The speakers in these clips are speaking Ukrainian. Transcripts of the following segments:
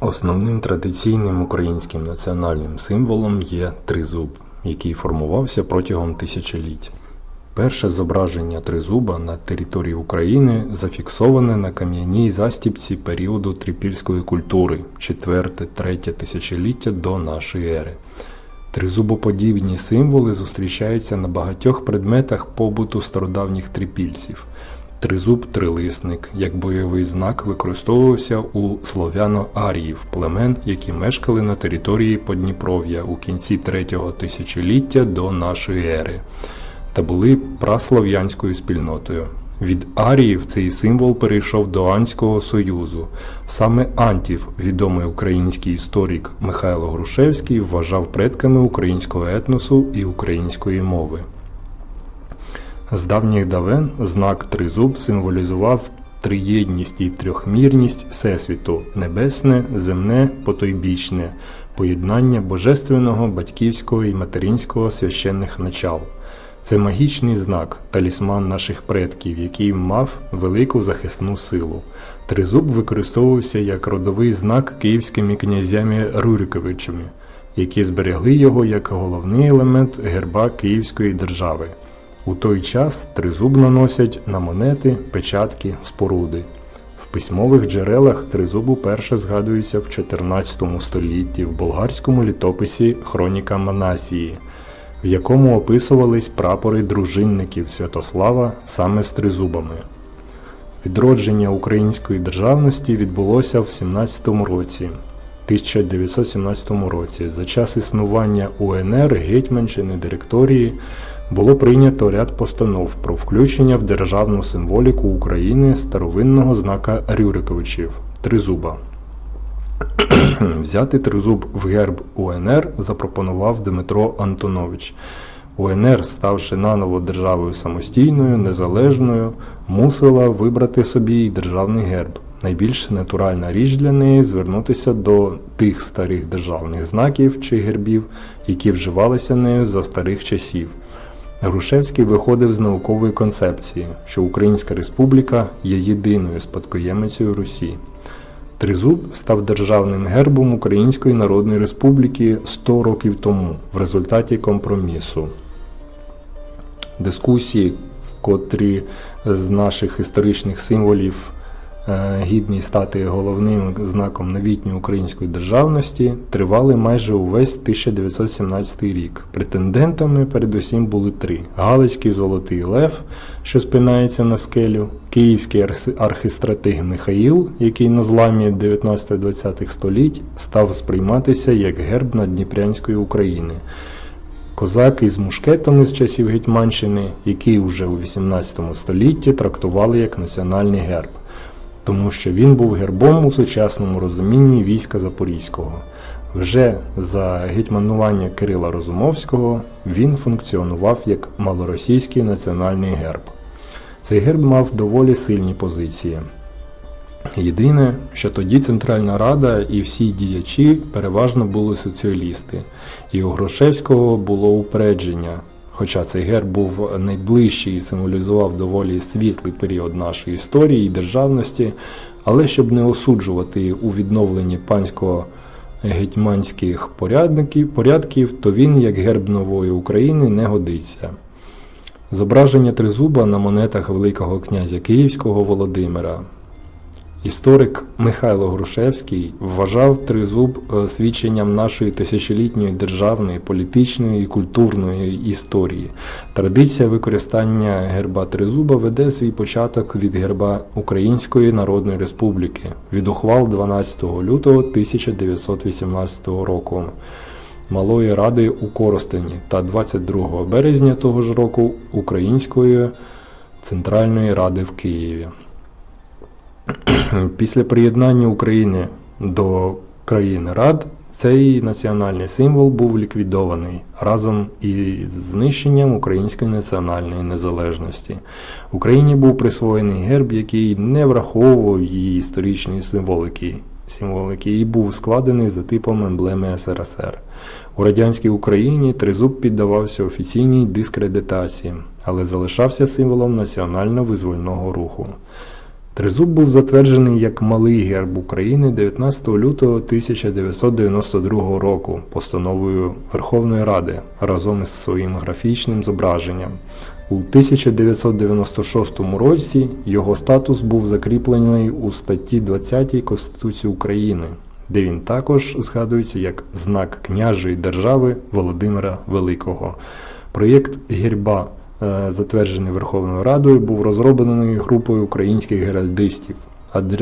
Основним традиційним українським національним символом є тризуб, який формувався протягом тисячоліть. Перше зображення тризуба на території України зафіксоване на кам'яній застіпці періоду трипільської культури 4-3 тисячоліття до нашої ери. Тризубоподібні символи зустрічаються на багатьох предметах побуту стародавніх трипільців. Тризуб трилисник як бойовий знак використовувався у слов'яно-аріїв племен, які мешкали на території Подніпров'я у кінці третього тисячоліття до нашої ери та були праслов'янською спільнотою. Від аріїв цей символ перейшов до Анського Союзу. Саме Антів, відомий український історик Михайло Грушевський, вважав предками українського етносу і української мови. З давніх давен знак тризуб символізував триєдність і трьохмірність Всесвіту небесне, земне, потойбічне, поєднання божественного, батьківського і материнського священних начал. Це магічний знак, талісман наших предків, який мав велику захисну силу. Тризуб використовувався як родовий знак київськими князями Рюриковичами, які зберегли його як головний елемент герба Київської держави. У той час тризуб наносять на монети, печатки, споруди. В письмових джерелах тризуб уперше згадується в 14 столітті в болгарському літописі Хроніка Манасії, в якому описувались прапори дружинників Святослава саме з тризубами. Відродження української державності відбулося в 17 році. 1917 році за час існування УНР Гетьманщини директорії було прийнято ряд постанов про включення в державну символіку України старовинного знака Рюриковичів тризуба. Взяти тризуб в герб УНР запропонував Дмитро Антонович. УНР, ставши наново державою самостійною, незалежною, мусила вибрати собі й державний герб. Найбільш натуральна річ для неї звернутися до тих старих державних знаків чи гербів, які вживалися нею за старих часів. Грушевський виходив з наукової концепції, що Українська Республіка є єдиною спадкоємицею Русі. Тризуб став державним гербом Української Народної Республіки 100 років тому в результаті компромісу. Дискусії, котрі з наших історичних символів е, гідні стати головним знаком новітньої української державності, тривали майже увесь 1917 рік. Претендентами передусім були три: Галицький Золотий Лев, що спинається на скелю, Київський архистратиг Михаїл, який на зламі 19-20 століть став сприйматися як герб Надніпрянської України. Козаки з мушкетами з часів Гетьманщини, які вже у 18 столітті трактували як національний герб, тому що він був гербом у сучасному розумінні війська Запорізького. Вже за гетьманування Кирила Розумовського він функціонував як малоросійський національний герб. Цей герб мав доволі сильні позиції. Єдине, що тоді Центральна Рада і всі діячі переважно були соціалісти, і у Грушевського було упередження. Хоча цей герб був найближчий і символізував доволі світлий період нашої історії і державності, але щоб не осуджувати у відновленні панського гетьманських порядників, порядків, то він, як герб нової України, не годиться. Зображення тризуба на монетах Великого князя Київського Володимира. Історик Михайло Грушевський вважав тризуб е, свідченням нашої тисячолітньої державної, політичної і культурної історії. Традиція використання герба тризуба веде свій початок від герба Української Народної Республіки від ухвал 12 лютого 1918 року Малої Ради у Коростені та 22 березня того ж року Української Центральної Ради в Києві. Після приєднання України до країн Рад цей національний символ був ліквідований разом із знищенням української національної незалежності. Україні був присвоєний герб, який не враховував її історичної символики. Символики і був складений за типом емблеми СРСР. У радянській Україні тризуб піддавався офіційній дискредитації, але залишався символом національно-визвольного руху. Тризуб був затверджений як малий герб України 19 лютого 1992 року постановою Верховної Ради разом із своїм графічним зображенням. У 1996 році його статус був закріплений у статті 20 Конституції України, де він також згадується як знак княжої держави Володимира Великого. Проєкт герба, затверджений Верховною Радою, був розроблений групою українських геральдистів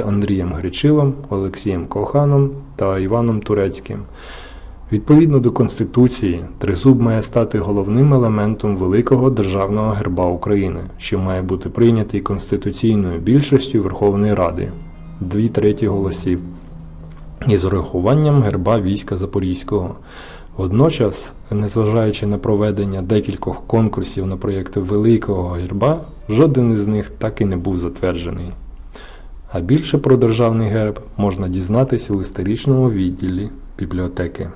Андрієм Гречилом, Олексієм Коханом та Іваном Турецьким. Відповідно до Конституції, тризуб має стати головним елементом великого державного герба України, що має бути прийнятий конституційною більшістю Верховної Ради дві треті голосів із урахуванням герба війська Запорізького. Водночас, незважаючи на проведення декількох конкурсів на проєкти великого герба, жоден із них так і не був затверджений. А більше про державний герб можна дізнатися у історичному відділі бібліотеки.